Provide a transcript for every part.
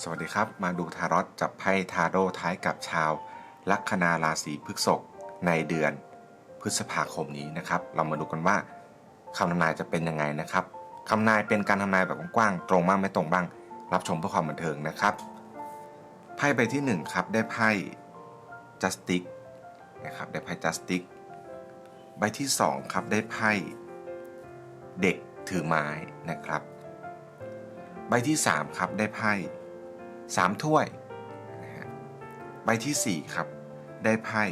สวัสดีครับ มาดูทารอตจับไพ่ทาโร่ท้ายกับชาว ลัคนาราศีพฤษภในเดือนพฤษภาคมนี้นะครับ เรามาดูกันว่าคำทำนายจะเป็นยังไงนะครับคำนายเป็นการทำนายแบบกว้างๆตรงบ้างไม่ตรงบ้าง รับชมเพื่อความบันเทิงนะครับไพ่ใบที่หนึ่งครับได้ไพ่ justice นะครับได้ไพ่ justice ใบที่สองครับได้ไพ่เด็กถือไม้นะครับ ใบที่3ครับได้ไพ่ สามถ้วยนะฮะใบทีสี่ 4 ครับ ได้ไพ่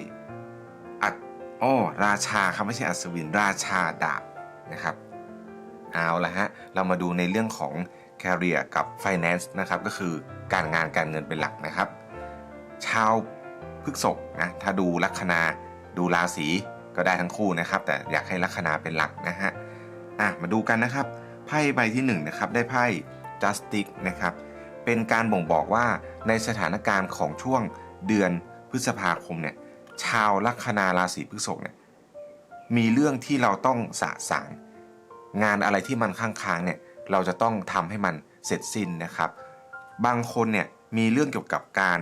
อัดอ้อราชาครับไม่ใช่อัศวินราชาดาบนะครับเอาละฮะเรามาดูในเรื่องของ career กับ finance นะครับก็คือการงานการเงินเป็นหลักนะครับ ชาวพฤกษกนะถ้าดูลัคนาดูราศีก็ได้ทั้งคู่นะครับ แต่อยากให้ลัคนาเป็นหลักนะฮะอะมาดูกันนะครับไพ่ใบที่1นะครับได้ไพ่ justice นะครับ เป็นการบ่งบอกว่าในสถานการณ์ของช่วงเดือนพฤษภาคมเนี่ยชาวลัคนาราศีพฤษภเนี่ยมีเรื่องที่เราต้องสะสาง งานอะไรที่มันค้างค้างเนี่ยเราจะต้องทำให้มันเสร็จสิ้นนะครับ บางคนเนี่ยมีเรื่องเกี่ยวกับการ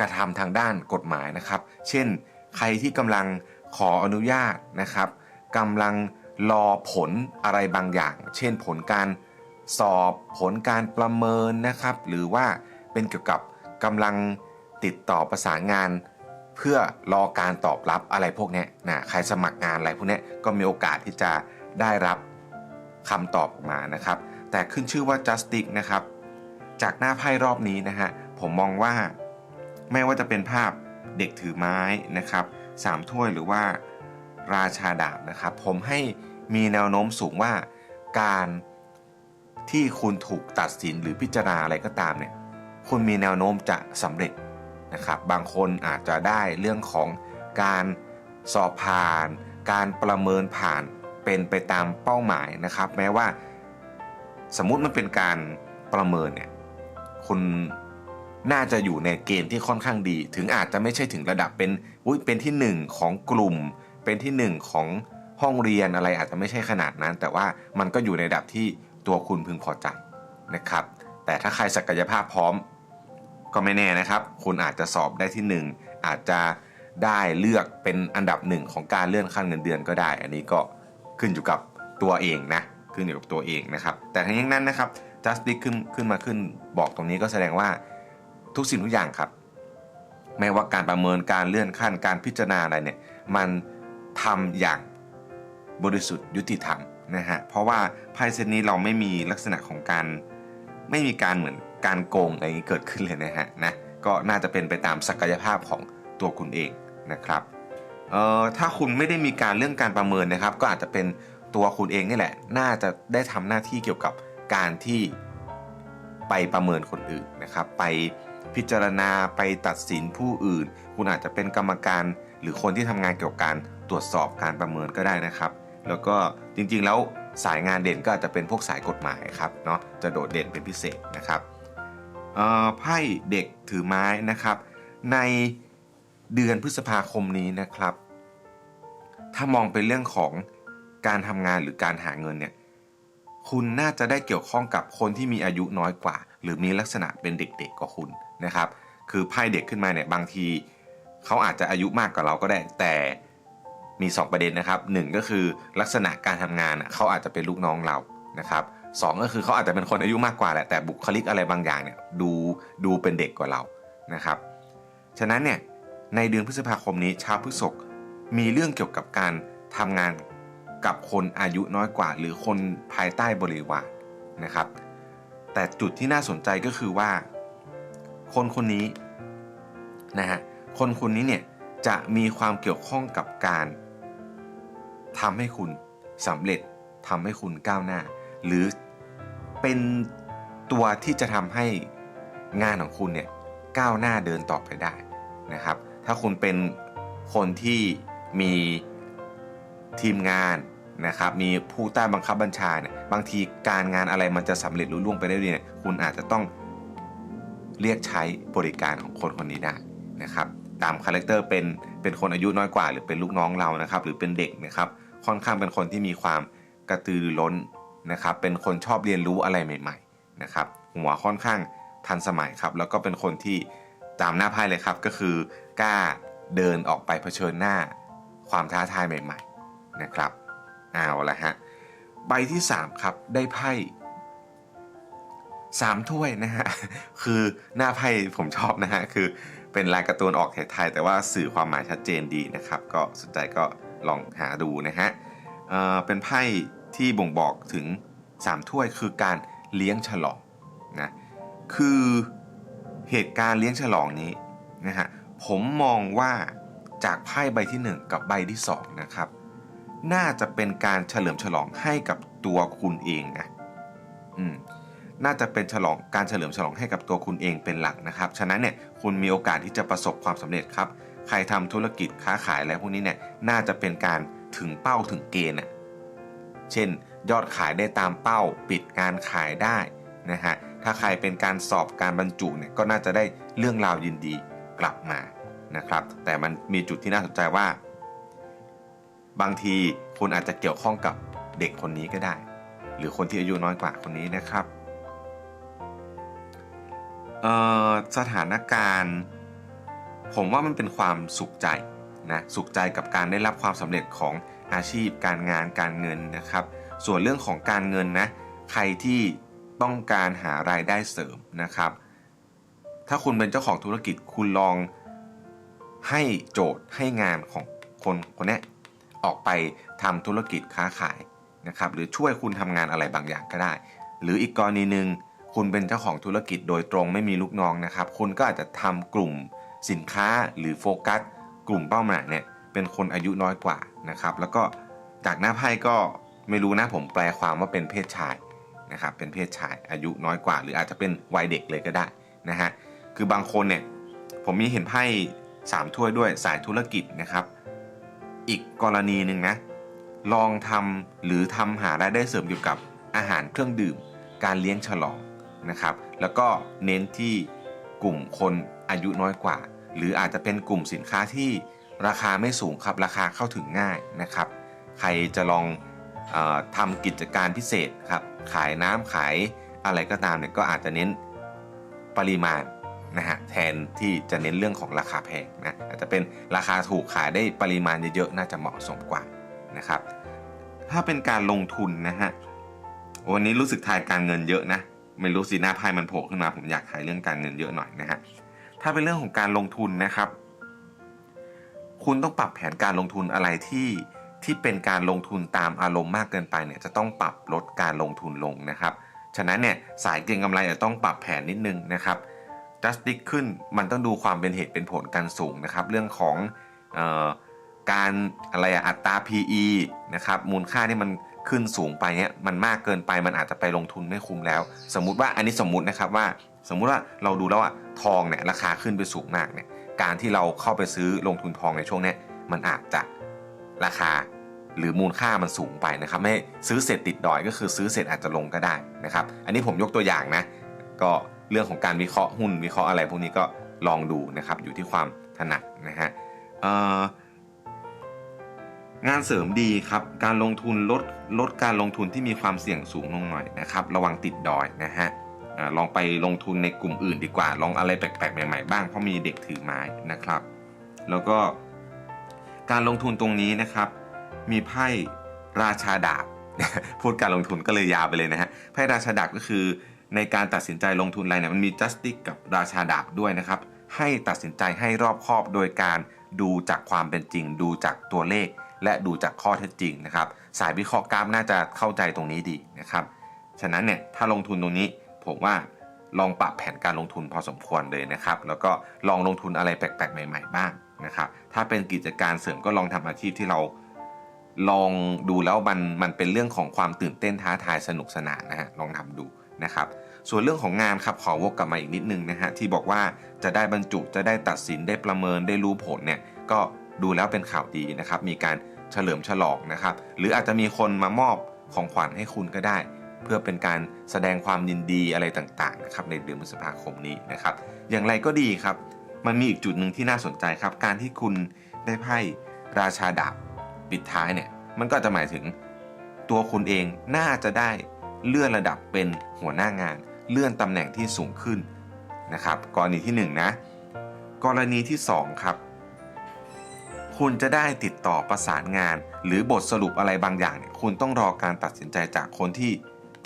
กระทำทางด้านกฎหมายนะครับ เช่น ใครที่กำลังขออนุญาตนะครับกำลังรอผลอะไรบางอย่าง เช่นผลการ สอบผลการประเมินนะครับ หรือว่าเป็นเกี่ยวกับกำลังติดต่อประสานงาน เพื่อรอการตอบรับอะไรพวกนี้นะใครสมัครงานอะไรพวกนี้ก็มีโอกาสที่จะได้รับคำตอบออกมานะครับ แต่ขึ้นชื่อว่า justice นะครับ จากหน้าไพ่รอบนี้นะฮะผมมองว่าไม่ว่าจะเป็นภาพเด็กถือไม้นะครับสามถ้วยหรือว่าราชาดาบนะครับ ผมให้มีแนวโน้มสูงว่าการ ที่คุณถูกตัดสินหรือพิจารณาอะไรก็ตามเนี่ยคุณมีแนวโน้มจะสำเร็จนะครับ บางคนอาจจะได้เรื่องของการสอบผ่าน การประเมินผ่านเป็นไปตามเป้าหมายนะครับ แม้ว่า สมมุติมันเป็นการประเมินเนี่ยคุณน่าจะอยู่ในเกณฑ์ที่ค่อนข้างดี ถึงอาจจะไม่ใช่ถึงระดับเป็นอุ้ยเป็นที่ 1 ของกลุ่ม เป็นที่ 1 ของห้องเรียนอะไรอาจจะไม่ใช่ขนาดนั้น แต่ว่ามันก็อยู่ในระดับที่ ตัวคุณพึงพอใจนะครับ แต่ถ้าใครศักยภาพพร้อมก็ไม่แน่นะครับ คุณอาจจะสอบได้ที่ 1 อาจจะได้เลือกเป็นอันดับหนึ่งของการเลื่อนขั้นเงินเดือนก็ได้ อันนี้ก็ขึ้นอยู่กับตัวเองนะขึ้นอยู่กับตัวเองนะครับ แต่ทั้งนี้นั้นนะครับ justice ขึ้นขึ้นมาขึ้นบอกตรงนี้ก็แสดงว่าทุกสิ่งทุกอย่างครับไม่ว่าการประเมินการเลื่อนขั้นการพิจารณาอะไรเนี่ยมันทำอย่างบริสุทธิ์ยุติธรรม นะฮะเพราะว่าไพ่เซตนี้เราไม่มีลักษณะของการไม่มีการเหมือนการโกงอะไรนี้เกิดขึ้นเลยนะฮะนะก็น่าจะเป็นไปตามศักยภาพของตัวคุณเองนะครับเอ่อถ้าคุณไม่ได้มีการเรื่องการประเมินนะครับ ก็อาจจะเป็นตัวคุณเองนี่แหละ น่าจะได้ทำหน้าที่เกี่ยวกับการที่ไปประเมินคนอื่นนะครับ ไปพิจารณาไปตัดสินผู้อื่น คุณอาจจะเป็นกรรมการ หรือคนที่ทำงานเกี่ยวกับการตรวจสอบการประเมินก็ได้นะครับ แล้วก็จริงๆแล้วสายงานเด่นก็อาจจะเป็นพวกสายกฎหมายครับเนาะจะโดดเด่นเป็นพิเศษนะครับไพ่เด็กถือไม้นะครับ ในเดือนพฤษภาคมนี้นะครับ ถ้ามองเป็นเรื่องของการทำงานหรือการหาเงินเนี่ยคุณน่าจะได้เกี่ยวข้องกับคนที่มีอายุน้อยกว่า หรือมีลักษณะเป็นเด็กๆกว่าคุณนะครับ คือไพ่เด็กขึ้นมาเนี่ยบางทีเขาอาจจะอายุมากกว่าเราก็ได้แต่ มี 2 ประเด็นนะครับหนึ่งก็คือลักษณะการทำงานเขาอาจจะเป็นลูกน้องเรานะครับสองก็คือเขาอาจจะเป็นคนอายุมากกว่าแหละแต่บุคลิกอะไรบางอย่างเนี่ยดูดูเป็นเด็กกว่าเรานะครับ ฉะนั้นเนี่ยในเดือนพฤษภาคมนี้ชาวพฤษภมีเรื่องเกี่ยวกับการทำงานกับคนอายุน้อยกว่า หรือคนภายใต้บริวารนะครับ แต่จุดที่น่าสนใจก็คือว่า คนคนนี้นะฮะคนคนนี้เนี่ยจะมีความเกี่ยวข้องกับการ ทำให้คุณสำเร็จทำให้คุณก้าวหน้า หรือเป็นตัวที่จะทำให้งานของคุณเนี่ยก้าวหน้าเดินต่อไปได้นะครับ ถ้าคุณเป็นคนที่มีทีมงานนะครับ มีผู้ใต้บังคับบัญชาเนี่ยบางทีการงานอะไรมันจะสำเร็จรุ่ล่วงไปได้ดีเนี่ยคุณอาจจะต้องเรียกใช้บริการของคนคนนี้ได้นะครับ ตามคาแรคเตอร์เป็นเป็นคนอายุน้อยกว่า หรือเป็นลูกน้องเรานะครับ หรือเป็นเด็กนะครับ ค่อนข้างเป็นคนที่มีความกระตือรือร้นนะครับ เป็นคนชอบเรียนรู้อะไรใหม่ๆนะครับ หัวค่อนข้างทันสมัยครับ แล้วก็เป็นคนที่ตามหน้าไพ่เลยครับ ก็คือกล้าเดินออกไปเผชิญหน้าความท้าทายใหม่ ๆนะครับเอาละฮะใบที่ 3 ครับได้ไพ่สามถ้วยนะฮะ คือหน้าไพ่ผมชอบนะฮะ คือเป็นลายการ์ตูนออกไทยๆแต่ว่าสื่อความหมายชัดเจนดีนะครับ ก็สนใจก็ ลองหาดูนะฮะเเป็นไพ่ที่บ่งบอกถึง 3 ถ้วยคือการเลี้ยงฉลองนะคือเหตุการณ์เลี้ยงฉลองนี้นะฮะผมมองว่าจากไพ่ใบที่ 1 กับใบที่2นะครับน่าจะเป็นการเฉลิมฉลองให้กับตัวคุณเองนะอืมน่าจะเป็นฉลองการเฉลิมฉลองให้กับตัวคุณเองเป็นหลักนะครับ ฉะนั้นเนี่ยคุณมีโอกาสที่จะประสบความสำเร็จครับ ใครทำธุรกิจค้าขายอะไรพวกนี้เนี่ยน่าจะเป็นการถึงเป้าถึงเกณฑ์น่ะเช่น ยอดขายได้ตามเป้าปิดการขายได้นะฮะถ้าใครเป็นการสอบการบรรจุเนี่ยก็น่าจะได้เรื่องราวยินดีกลับมานะครับ แต่มันมีจุดที่น่าสนใจว่า บางทีคุณอาจจะเกี่ยวข้องกับเด็กคนนี้ก็ได้ หรือคนที่อายุน้อยกว่าคนนี้นะครับสถานการณ์ ผมว่ามันเป็นความสุขใจนะสุขใจกับการได้รับความสำเร็จของอาชีพ การงานการเงินนะครับ ส่วนเรื่องของการเงินนะใครที่ต้องการหารายได้เสริมนะครับ ถ้าคุณเป็นเจ้าของธุรกิจคุณลองให้โจทย์ให้งานของคนคนนี้ออกไปทำธุรกิจค้าขายนะครับหรือช่วยคุณทำงานอะไรบางอย่างก็ได้ หรืออีกกรณีหนึ่งคุณเป็นเจ้าของธุรกิจโดยตรงไม่มีลูกน้องนะครับ คุณก็อาจจะทำกลุ่ม สินค้าหรือโฟกัส กลุ่มเป้าหมายเนี่ยเป็นคนอายุน้อยกว่านะครับ แล้วก็จากหน้าไพ่ก็ไม่รู้นะผมแปลความว่าเป็นเพศชายนะครับ เป็นเพศชายอายุน้อยกว่า หรืออาจจะเป็นวัยเด็กเลยก็ได้นะฮะคือบางคนเนี่ยผมมีเห็นไพ่สามถ้วยด้วยสายธุรกิจนะครับ อีกกรณีหนึ่งนะลองทำหรือทำหารายได้เสริมเกี่ยวกับอาหารเครื่องดื่ม การเลี้ยงฉลองนะครับ แล้วก็เน้นที่กลุ่มคน อายุน้อยกว่า หรืออาจจะเป็นกลุ่มสินค้าที่ราคาไม่สูงครับราคาเข้าถึงง่ายนะครับ ใครจะลองออทำกิจการพิเศษครับขายน้ำขายอะไรก็ตามเนี่ยก็อาจจะเน้นปริมาณนะฮะแทนที่จะเน้นเรื่องของราคาแพงนะอาจจะเป็นราคาถูกขายได้ปริมาณเยอะๆน่าจะเหมาะสมกว่านะครับถ้าเป็นการลงทุนนะฮะวันนี้รู้สึกทายการเงินเยอะนะไม่รู้สิหน้าไพ่มันโผล่ขึ้นมาผมอยากทายเรื่องการเงินเยอะหน่อยนะฮะ ถ้าเป็นเรื่องของการลงทุนนะครับ คุณต้องปรับแผนการลงทุนอะไรที่ที่เป็นการลงทุนตามอารมณ์มากเกินไปเนี่ยจะต้องปรับลดการลงทุนลงนะครับ ฉะนั้นเนี่ยสายเก็งกำไรจะต้องปรับแผนนิดนึงนะครับจัสติกขึ้นมันต้องดูความเป็นเหตุเป็นผลกันสูงนะครับ เรื่องของออการอะไรอะอัตรา PE นะครับมูลค่าที่มัน ขึ้นสูงไปเนี่ยมันมากเกินไปมันอาจจะไปลงทุนไม่คุ้มแล้ว สมมุติว่าอันนี้สมมุตินะครับว่า สมมุติว่าเราดูแล้วอะทองเนี่ยราคาขึ้นไปสูงมากเนี่ยการที่เราเข้าไปซื้อลงทุนทองในช่วงนี้มันอาจจะราคาหรือมูลค่ามันสูงไปนะครับไม่ซื้อเสร็จติดดอยก็คือซื้อเสร็จอาจจะลงก็ได้นะครับ อันนี้ผมยกตัวอย่างนะ ก็เรื่องของการวิเคราะห์หุ้นวิเคราะห์อะไรพวกนี้ก็ลองดูนะครับอยู่ที่ความถนัดนะฮะเอ่อ งานเสริมดีครับ การลงทุนลดลดการลงทุนที่มีความเสี่ยงสูงลงหน่อยนะครับ ระวังติดดอยนะฮะลองไปลงทุนในกลุ่มอื่นดีกว่า ลองอะไรแปลกๆใหม่ๆบ้างเพราะมีเด็กถือไม้นะครับ แล้วก็การลงทุนตรงนี้นะครับ มีไพ่ราชาดาบพูดการลงทุนก็เลยยาวไปเลยนะฮะไพ่ราชาดาบก็คือในการตัดสินใจลงทุนอะไรเนี่ยมันมีจัสติกกับราชาดาบด้วยนะครับ ให้ตัดสินใจให้รอบคอบโดยการดูจากความเป็นจริง ดูจากตัวเลข และดูจากข้อเท็จจริงนะครับ สายวิเคราะห์กราฟน่าจะเข้าใจตรงนี้ดีนะครับ ฉะนั้นเนี่ยถ้าลงทุนตรงนี้ผมว่าลองปรับแผนการลงทุนพอสมควรเลยนะครับ แล้วก็ลองลงทุนอะไรแปลกๆ ใหม่ๆ บ้างนะครับ ถ้าเป็นกิจการเสริมก็ลองทำอาชีพที่เราลองดูแล้วมันมันเป็นเรื่องของความตื่นเต้นท้าทายสนุกสนานนะฮะลองทำดูนะครับ ส่วนเรื่องของงานครับขอวกกลับมาอีกนิดนึงนะฮะที่บอกว่าจะได้บรรจุจะได้ตัดสินได้ประเมินได้รู้ผลเนี่ยก็ ดูแล้วเป็นข่าวดีนะครับมีการเฉลิมฉลองนะครับ หรืออาจจะมีคนมามอบของขวัญให้คุณก็ได้ เพื่อเป็นการแสดงความยินดีอะไรต่างๆนะครับในเดือนพฤษภาคมนี้นะครับ อย่างไรก็ดีครับ มันมีอีกจุดหนึ่งที่น่าสนใจครับ การที่คุณได้ไพ่ราชาดาบปิดท้ายเนี่ยมันก็จจะหมายถึงตัวคุณเองน่าจะได้เลื่อนระดับเป็นหัวหน้างาน เลื่อนตำแหน่งที่สูงขึ้นนะครับ กรณีที่หนึ่งนะ กรณีที่สองครับ คุณจะได้ติดต่อประสานงาน หรือบทสรุปอะไรบางอย่างเนี่ยคุณต้องรอการตัดสินใจจากคนที่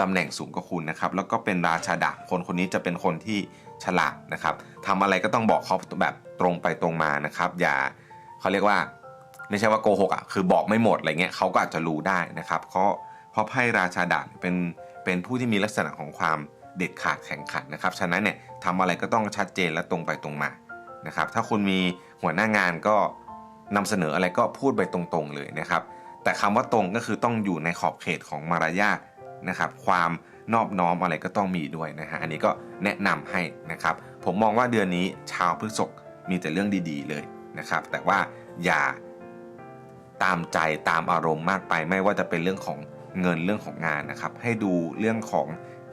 ตำแหน่งสูงกว่าคุณนะครับ แล้วก็เป็นราชาดาบคนคนนี้จะเป็นคนที่ฉลาดนะครับทำอะไรก็ต้องบอกเขาแบบตรงไปตรงมานะครับ อย่าเขาเรียกว่าไม่ใช่ว่าโกหกอะคือบอกไม่หมดอะไรเงี้ยเขาก็อาจจะรู้ได้นะครับเพราะเพราะไพ่ราชาดาบเป็นเป็นผู้ที่มีลักษณะของความเด็ดขาดแข็งขันนะครับ ฉะนั้นเนี่ยทำอะไรก็ต้องชัดเจนและตรงไปตรงมานะครับ ถ้าคุณมีหัวหน้างานก็ นำเสนออะไรก็พูดไปตรงๆเลยนะครับ แต่คำว่าตรงก็คือต้องอยู่ในขอบเขตของมารยาทนะครับ ความนอบน้อมอะไรก็ต้องมีด้วยนะฮะอันนี้ก็แนะนำให้นะครับ ผมมองว่าเดือนนี้ชาวพฤษภมีแต่เรื่องดีๆเลยนะครับ แต่ว่าอย่าตามใจตามอารมณ์มากไป ไม่ว่าจะเป็นเรื่องของเงินเรื่องของงานนะครับ ให้ดูเรื่องของ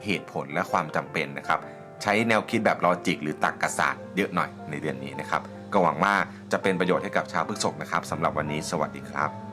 เหตุผลและความจำเป็นนะครับ ใช้แนวคิดแบบลอจิกหรือตรรกศาสตร์เยอะหน่อยในเดือนนี้นะครับ ก็หวังว่าจะเป็นประโยชน์ให้กับชาวพฤษกนะครับสำหรับวันนี้สวัสดีครับ